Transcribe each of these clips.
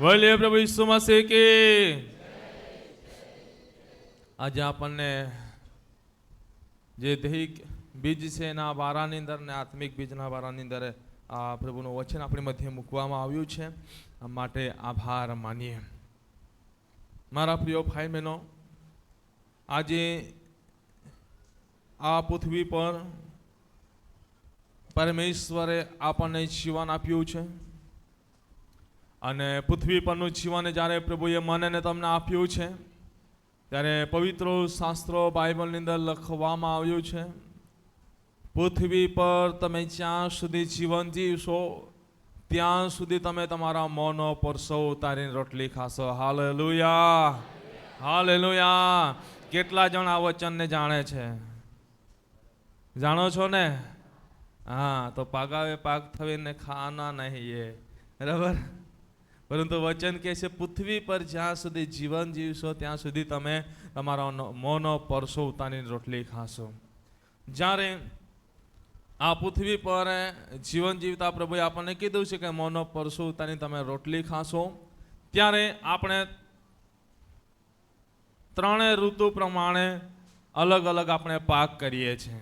બોલીએ પ્રભુ ઈસુ મસીહ કી. આજે આપણને જે દૈહિક બીજ છે એના બારાની અંદર ને આત્મિક બીજના બારાની અંદર, આ પ્રભુનું વચન આપણી મધ્ય મૂકવામાં આવ્યું છે. માટે આભાર માનીએ. મારા પ્રિય ભાઈ બહેનો, આજે આ પૃથ્વી પર પરમેશ્વરે આપણને જીવન આપ્યું છે. અને પૃથ્વી પરનું જીવન જ્યારે પ્રભુએ મને તમને આપ્યું છે, ત્યારે પવિત્ર શાસ્ત્રો બાઇબલની અંદર લખવામાં આવ્યું છે, પૃથ્વી પર તમે જ્યાં સુધી જીવન જીવશો, ત્યાં સુધી તમે તમારા મોનો પરસો ઉતારીને રોટલી ખાશો. હાલ લુયા હાલ લુયા કેટલા જણ આ વચનને જાણે છે? જાણો છો ને? હા, તો પાગાવે પાક થવીને ખાના નહીં એ. બરાબર? પરંતુ વચન કહે છે, પૃથ્વી પર જ્યાં સુધી જીવન જીવશો, ત્યાં સુધી તમે તમારો મોનો પરસો ઉતારીને રોટલી ખાશો. જ્યારે આ પૃથ્વી પર જીવન જીવતા પ્રભુએ આપણને કીધું છે કે મોનો પરસો ઉતારીને તમે રોટલી ખાશો, ત્યારે આપણે ત્રણેય ઋતુ પ્રમાણે અલગ અલગ આપણે પાક કરીએ છીએ.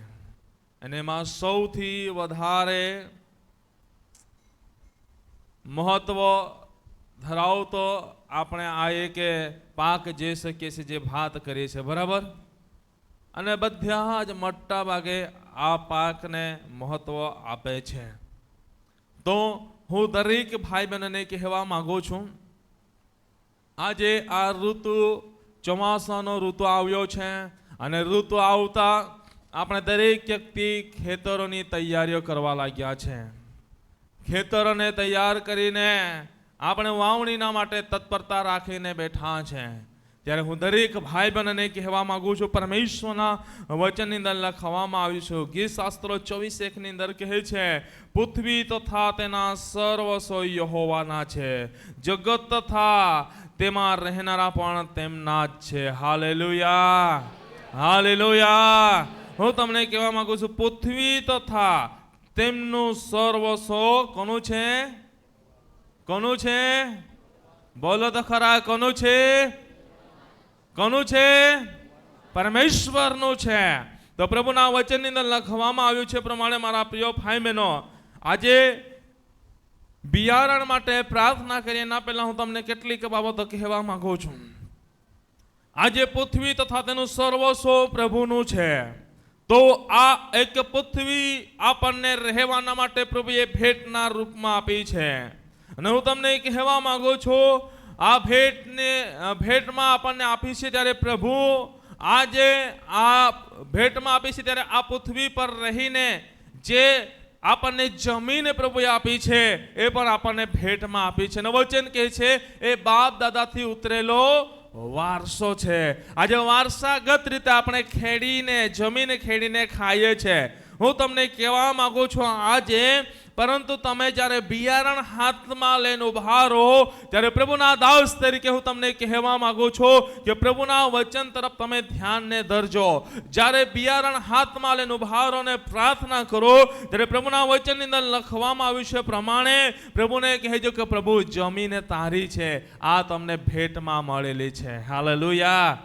અને એમાં સૌથી વધારે મહત્વ ધરાવતો આપણે આ એક પાક જે શકીએ છીએ જે ભાત કરીએ છીએ, બરાબર? અને બધા જ મોટા ભાગે આ પાકને મહત્વ આપે છે. તો હું દરેક ભાઈ બહેનને કહેવા માગું છું, આજે આ ઋતુ ચોમાસાનો ઋતુ આવ્યો છે અને ઋતુ આવતા આપણે દરેક વ્યક્તિ ખેતરોની તૈયારીઓ કરવા લાગ્યા છે. ખેતરોને તૈયાર કરીને આપણે વાવણીના માટે તત્પરતા રાખીને બેઠા છે. ત્યારે હું દરેક ભાઈ બહેનને કહેવા માગું છું, પરમેશ્વરના વચનની અંદર લખવામાં આવ્યું છે. ગીત શાસ્ત્રો ચોવીસ એકની અંદર કહે છે, પૃથ્વી તથા તેના સર્વસ્વ યહોવાના છે. જગત તથા તેમાં રહેનારા પણ તેમના જ છે. હાલેલુયા. હાલેલુયા. હું તમને કહેવા માગું છું, પૃથ્વી તથા તેમનું સર્વસ્વ કોનું છે? કોનું છે? બોલો તો ખરા, કોનું છે? કોનું છે? પરમેશ્વરનું છે. તો પ્રભુના વચનની અંદર લખવામાં આવ્યું છે પ્રમાણે મારા પ્રિય ભાઈ બહેનો, આજે બિયારણ માટે પ્રાર્થના કરીએ. એના પહેલાં હું તમને કેટલીક બાબતો કહેવા માગું છું. આજે પૃથ્વી તથા તેનું સર્વસ્વ પ્રભુનું છે. તો આ એક પૃથ્વી આપણને રહેવાના માટે પ્રભુએ ભેટના રૂપમાં આપી છે. અને હું તમને કહેવા માગું છું, આ ભેટને ભેટમાં આપણને આપી છે ત્યારે પ્રભુ, આજે આ ભેટમાં આપી છે ત્યારે આ પૃથ્વી પર રહીને જે આપણને જમીન પ્રભુએ આપી છે, એ પણ આપણને ભેટમાં આપી છે. અને વચન કહે છે, એ બાપ દાદાથી ઉતરેલો વારસો છે. આજે વારસાગત રીતે આપણે ખેડીને, જમીન ખેડીને ખાઈએ છે. હું તમને કહેવા માગું છું, આજે પરંતુ તમે જ્યારે બિયારણ હાથમાં લઈને ઊભા રહો, ત્યારે પ્રભુના દાસ તરીકે હું તમને કહેવા માંગુ છું કે પ્રભુના વચન તરફ તમે ધ્યાનને ધરજો. જ્યારે બિયારણ હાથમાં લઈને ઊભા રહો ને પ્રાર્થના કરો, ત્યારે પ્રભુના વચનની અંદર લખવામાં આવ્યું છે પ્રમાણે, પ્રભુને કહેજો કે પ્રભુ, જમીને તારી છે, આ તમને ભેટમાં મળેલી છે. હાલેલુયા.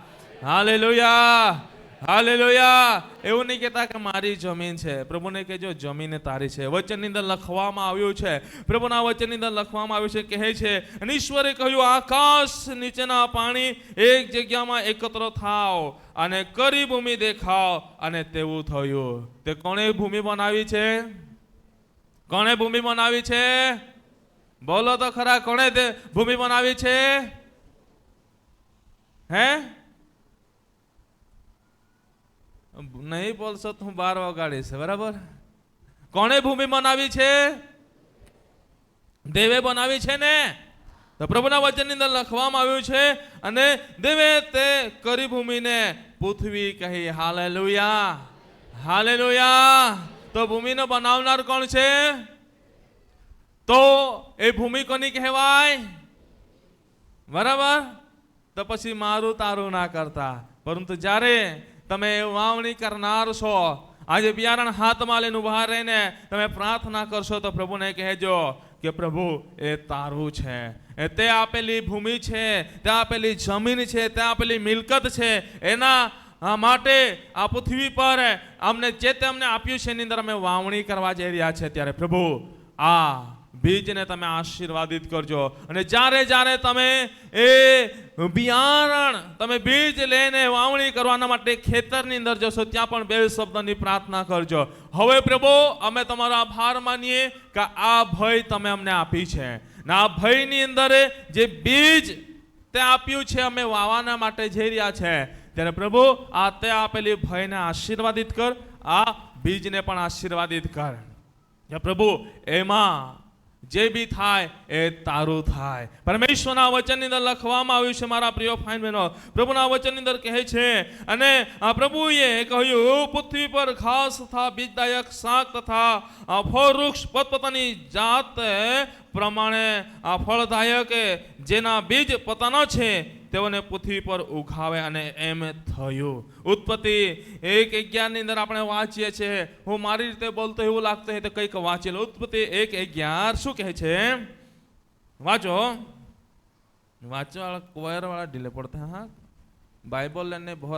હાલેલુયા. હાલેલુયા. એવું નહીં કહેતા કે મારી જમીન છે. પ્રભુને કહેજો, જમીન તારી છે. વચનની અંદર લખવામાં આવ્યું છે. પ્રભુના વચનની અંદર લખવામાં આવ્યું છે, કહે છે, અને ઈશ્વરે કહ્યું, આકાશ નીચેના પાણી એક જગ્યામાં એકત્ર થાવ અને કરી ભૂમિ દેખાવ અને તેવું થયું. તે કોણે ભૂમિ બનાવી છે? કોણે ભૂમિ બનાવી છે? બોલો તો ખરા, કોણે ભૂમિ બનાવી છે? હે? નહીં બોલશો તો હું બાર વગાડીશ, બરાબર? કોણે ભૂમિ બનાવી છે? દેવે બનાવી છે ને? તો પ્રભુના વચનની અંદર લખવામાં આવ્યું છે, અને દેવે તે કરી ભૂમિને પૃથ્વી કહી હાલે લુયા હાલે લુયા તો ભૂમિને બનાવનાર કોણ છે? તો એ ભૂમિ કોની કહેવાય? બરાબર? તો પછી મારું તારું ના કરતા. પરંતુ જ્યારે તમે વાવણી કરનાર છો. આજે બિયારણ હાથમાં લઈને ઊભા રહીને તમે પ્રાર્થના કરશો તો પ્રભુને કહેજો કે પ્રભુ, એ તારું છે. એ તે આપેલી ભૂમિ છે, તે આપેલી જમીન છે, તે આપેલી મિલકત છે. એના, આ માટે આ પૃથ્વી પર અમને જે તે અમને આપ્યું છે એની અંદર અમે વાવણી કરવા જઈ રહ્યા છે ત્યારે પ્રભુ, આ બીજને તમે આશીર્વાદિત કરજો. અને જ્યારે જ્યારે તમે એ બિયારણ, તમે બીજ લઈને વાવણી કરવાના માટે ખેતરની અંદર જશો, ત્યાં પણ બે શબ્દની પ્રાર્થના કરજો. હવે પ્રભુ, અમે તમારો આભાર માનીએ કે આ ભય તમે અમને આપી છે. ને આ ભયની અંદર જે બીજ તે આપ્યું છે, અમે વાવાના માટે જઈ રહ્યા છે. ત્યારે પ્રભુ, આ તે આપેલી ભયને આશીર્વાદિત કર, આ બીજને પણ આશીર્વાદિત કર. પ્રભુ, એમાં જે બી થાય એ તારું થાય. પરમેશ્વરના વચનની અંદર લખવામાં આવ્યું છે મારા પ્રિય ફાઇન બહેનો. પ્રભુના વચનની અંદર કહે છે, અને આ પ્રભુએ કહ્યું, પૃથ્વી પર ઘાસ તથા બીજદાયક શાક તથા, આ ફળ વૃક્ષ પોતપોતાની જાત પ્રમાણે આ ફળદાયક, જેના બીજ પોતાનો છે તેઓને પૃથ્વી પર ઉઘાવે અને એમ થયું. ઉત્પત્તિ એક અગિયારની અંદર આપણે વાંચીએ છીએ. હું મારી રીતે બોલતો એવું લાગતું હોય તો કંઈક વાંચેલું ઉત્પત્તિ એક અગિયાર શું કહે છે? વાંચો. વાંચવાળા કોયરવાળા ઢીલે પડતા, હા. બાઇબલ લઈને બહુ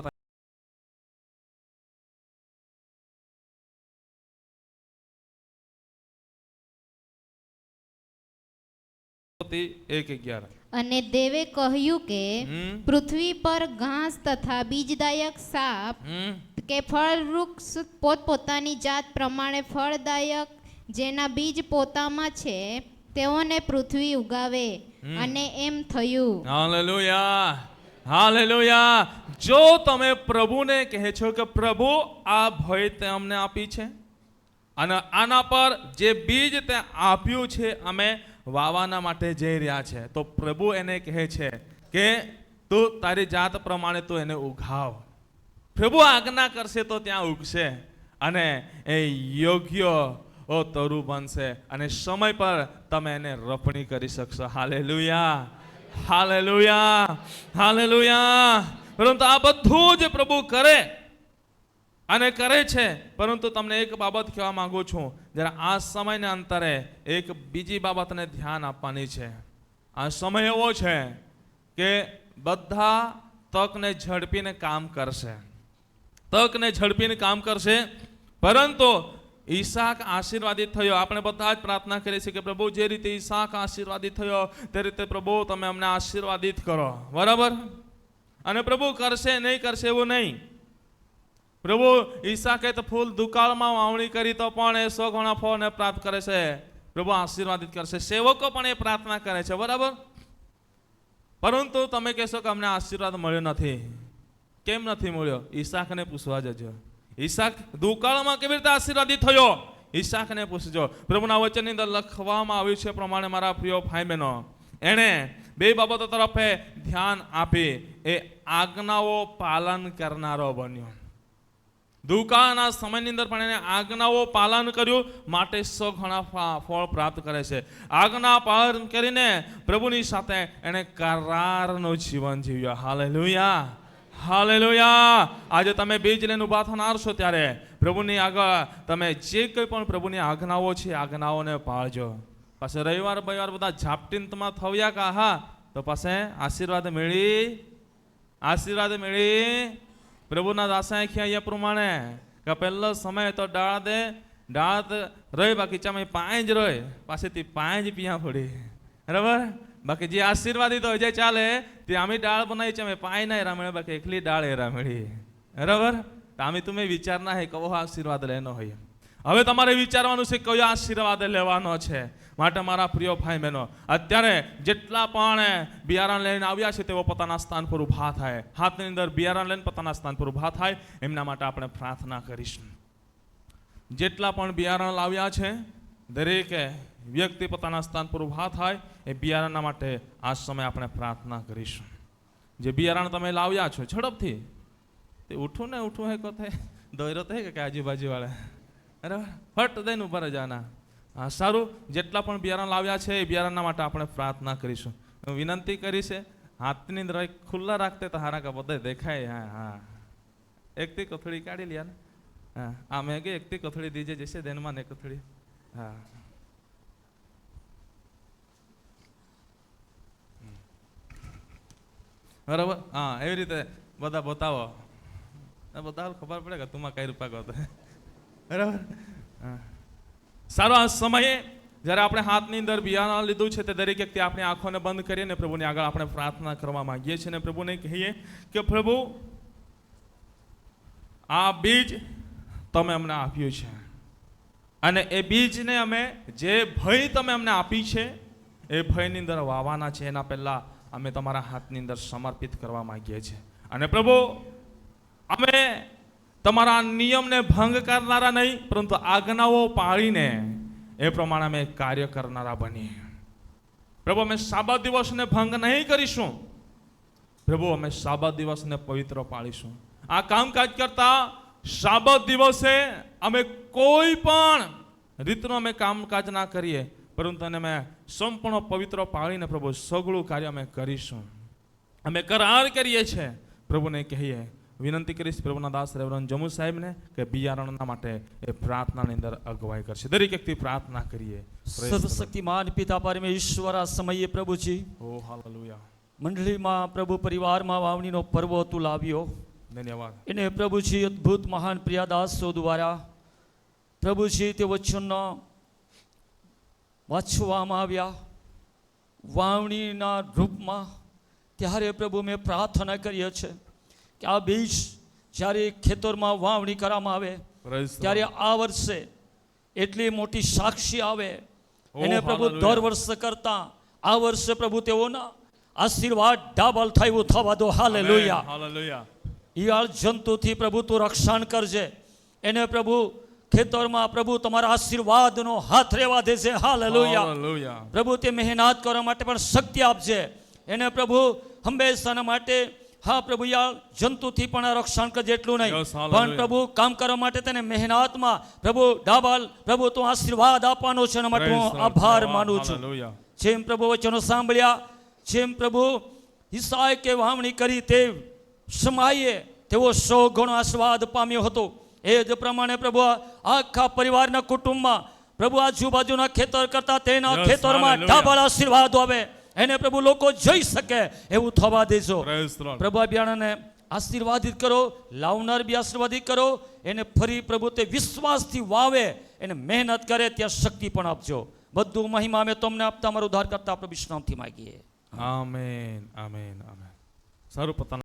એક અગિયાર અને દેવે કહ્યું કે પૃથ્વી પર ઘાસ તથા બીજદાયક સાપ કે ફળ વૃક્ષ પોતપોતાની જાત પ્રમાણે ફળદાયક જેના બીજ પોતામાં છે તેઓને પૃથ્વી ઉગાવે અને એમ થયું. હાલેલુયા. હાલેલુયા. જો તમે પ્રભુને કહે છો કે પ્રભુ આ ભય તે અમને આપી છે અને આના પર જે બીજ તે આપ્યું છે અમે વાવાના માટે જઈ રહ્યા છે. તો પ્રભુ એને કહે છે કે, તું તારી જાત પ્રમાણે તું એને ઉઘાવ. પ્રભુ આજ્ઞા કરશે તો ત્યાં ઉગશે અને એ યોગ્ય, ઓ તરુ બનશે અને સમય પર તમે એને રફણી કરી શકશો. હાલેલુયા. હાલે લુયા પરંતુ આ બધું જ પ્રભુ કરે. અને કરે છે. પરંતુ તમને એક બાબત કહેવા માગું છું. જ્યારે આ સમયના અંતરે એક બીજી બાબતને ધ્યાન આપવાની છે. આ સમય એવો છે કે બધા તકને ઝડપીને કામ કરશે. તકને ઝડપીને કામ કરશે. પરંતુ ઈશાક આશીર્વાદિત થયો. આપણે બધા જ પ્રાર્થના કરીએ છીએ કે પ્રભુ જે રીતે ઈશાક આશીર્વાદિત થયો, તે રીતે પ્રભુ તમે અમને આશીર્વાદિત કરો. બરાબર? અને પ્રભુ કરશે નહીં, કરશે એવું નહીં. પ્રભુ ઈસાકે તો ફૂલ દુકાળમાં વાવણી કરી તો પણ એ સો ગણા ફળને પ્રાપ્ત કરે છે. પ્રભુ આશીર્વાદિત કરશે. સેવકો પણ એ પ્રાર્થના કરે છે, બરાબર? પરંતુ તમે કહેશો કે અમને આશીર્વાદ મળ્યો નથી. કેમ નથી મળ્યો? ઈશાકને પૂછવા જજો. ઈશાક, દુકાળમાં કેવી રીતે આશીર્વાદિત થયો? ઈશાકને પૂછજો. પ્રભુના વચનની અંદર લખવામાં આવ્યું છે પ્રમાણે, મારા પ્રિય ભાઈ બહેનો એણે બે બાબતો તરફે ધ્યાન આપી. એ આજ્ઞાઓ પાલન કરનારો બન્યો. દુકાળના સમયની અંદર પણ એને આજ્ઞાઓ પાલન કર્યું. માટે સો ઘણા ફળ પ્રાપ્ત કરે છે. આજ્ઞા પાલન કરીને પ્રભુની સાથે એણે કરારનું જીવન જીવ્યો. હાલેલુયા. હાલેલુયા. આજે તમે બીજ લઈને ઊભા થનાર ત્યારે પ્રભુની આગળ તમે જે કંઈ પણ પ્રભુની આજ્ઞાઓ છે આજ્ઞાઓને પાળજો. પાસે રવિવાર રવિવાર બધા ઝાપટીમાં થવ્યા કા? હા. તો પાસે આશીર્વાદ મેળી. આશીર્વાદ મેળી. પ્રભુના દાસાએ ખ્યા પ્રમાણે કે પહેલો સમય તો ડાળ દે, ડાળ રહી બાકી ચમે પાંચ રહી પાસેથી પાંચ પિયા પડી. બરાબર? બાકી જે આશીર્વાદિત હોય, જે ચાલે, તે આમી ડાળ બનાવી છે, અમે નહીં ના એરા બાકી એકલી ડાળ એ રામેળી બરાબર? આમે તમે વિચારના હે કવો આશીર્વાદ લેનો હોય. હવે તમારે વિચારવાનું છે કયો આશીર્વાદ લેવાનો છે? માટે મારા પ્રિય ભાઈ બહેનો, અત્યારે જેટલા પણ બિયારણ લઈને આવ્યા છે, તેઓ પોતાના સ્થાન પર ઊભા થાય. હાથની અંદર બિયારણ લઈને પોતાના સ્થાન પર ઊભા થાય. એમના માટે આપણે પ્રાર્થના કરીશું. જેટલા પણ બિયારણ લાવ્યા છે, દરેકે વ્યક્તિ પોતાના સ્થાન પર ઊભા થાય, એ બિયારણના માટે આ સમય આપણે પ્રાર્થના કરીશું. જે બિયારણ તમે લાવ્યા છો, ઝડપથી. તે ઉઠું ને, ઉઠું હે કહે દોયરો તો હે કે આજુબાજુ વાળા અરે ફટ દઈને ઊભા રજાના હા, સારું. જેટલા પણ બિયારણ લાવ્યા છે એ બિયારણના માટે આપણે પ્રાર્થના કરીશું. હું વિનંતી કરી છે હાથની દરેક ખુલ્લા રાખતે તારા કે બધા દેખાય. હા હા. એકથી કથળી કાઢી લ્યા ને હા, આ મેં કે એકથી કથળી દીજે, જશે દેનમાં ને કથળી. હા. બરાબર? હા, એવી રીતે બધા બતાવો. બતાવો ખબર પડે કે તુમાં કઈ રૂપા કહો બરાબર? સારો આ સમયે જ્યારે આપણે હાથની અંદર બિયારણ લીધું છે તે દરેક વ્યક્તિ આપણી આંખોને બંધ કરીએ અને પ્રભુની આગળ આપણે પ્રાર્થના કરવા માંગીએ છીએ અને પ્રભુને કહીએ કે પ્રભુ આ બીજ તમે અમને આપ્યું છે. અને એ બીજને અમે જે ભય તમે અમને આપી છે એ ભયની અંદર વાવાના છે. એના પહેલાં અમે તમારા હાથની અંદર સમર્પિત કરવા માંગીએ છીએ. અને પ્રભુ અમે તમારા નિયમને ભંગ કરનારા નહીં, પરંતુ આજ્ઞાઓ પાળીને એ પ્રમાણે અમે કાર્ય કરનારા બનીએ પ્રભુ, અમે સાબા દિવસને ભંગ નહીં કરીશું. પ્રભુ, અમે સાબા દિવસને પવિત્ર પાળીશું. આ કામકાજ કરતા સાબત દિવસે અમે કોઈ પણ રીતનું અમે કામકાજ ના કરીએ, પરંતુ અને અમે સંપૂર્ણ પવિત્ર પાળીને પ્રભુ, સગળું કાર્ય અમે કરીશું. અમે કરાર કરીએ છીએ. પ્રભુને કહીએ વિનંતી કરીશ પ્રભુના દાસ રેવરન જમુ સાહેબને કે બિયારણના માટે એ પ્રાર્થનાની અંદર અગવાઈ કરશે. દરેક વ્યક્તિ પ્રાર્થના કરીએ. સર્વશક્તિમાન પિતા પરમેશ્વર આ સમયે પ્રભુજી. ઓ હાલેલુયા. મંડળીમાં પ્રભુ પરિવારમાં વાવણીનો પર્વ તું લાવ્યો. ધન્યવાદ. એને પ્રભુજી અદ્ભુત મહાન પ્રિયાદાસો દ્વારા પ્રભુજી તે વચનનો વાંચવામાં આવ્યા. વાવણીના રૂપમાં ત્યારે પ્રભુ મેં પ્રાર્થના કરીએ છે કે આ બીજ જ્યારે ખેતરમાં વાવણી કરવામાં આવે ત્યારે આ વર્ષે એટલી મોટી સાક્ષી આવે. એને પ્રભુ દર વર્ષે કરતા આ વર્ષે પ્રભુ તેઓના આશીર્વાદ ડાબલ એવું થવા દો. હાલે લોહિયા. ઈયાળ જંતુથી પ્રભુ તું રક્ષણ કરજે. એને પ્રભુ ખેતરમાં પ્રભુ તમારા આશીર્વાદનો હાથ રહેવા દેશે હાલે લોહિયા પ્રભુ તે મહેનત કરવા માટે પણ શક્તિ આપજે. એને પ્રભુ હંમેશાના માટે હા પ્રભુ યાર જંતુથી પણ રક્ષણ કરજે એટલું નહીં. પણ પ્રભુ કામ કરવા માટે તેને મહેનતમાં પ્રભુ ડાબલ પ્રભુ તું આશીર્વાદ આપવાનો છે એના માટે હું આભાર માનું છું. જેમ પ્રભુ વચનો સાંભળ્યા જેમ પ્રભુ ઈસાએ કે વાવણી કરી તે સમયે તેઓ સો ગણો આસ્વાદ પામ્યો હતો. એ જ પ્રમાણે પ્રભુ આખા પરિવારના કુટુંબમાં પ્રભુ આજુબાજુના ખેતર કરતા તેના ખેતરમાં hallelujah. આશીર્વાદ આવે. એને પ્રભુ લોકો જોઈ શકે એવું થવા દેજો. પ્રભુ આ આશીર્વાદિત કરો લાવનાર બી આશીર્વાદિત કરો એને ફરી પ્રભુ તે વિશ્વાસથી વાવે એને મહેનત કરે ત્યાં શક્તિ પણ આપજો. બધું મહિમા અમે તમને આપતા અમારું ઉદ્ધાર કરતા આપણે વિશ્રામથી માગીએ. આમેન આમેન આમેન સારું પોતાના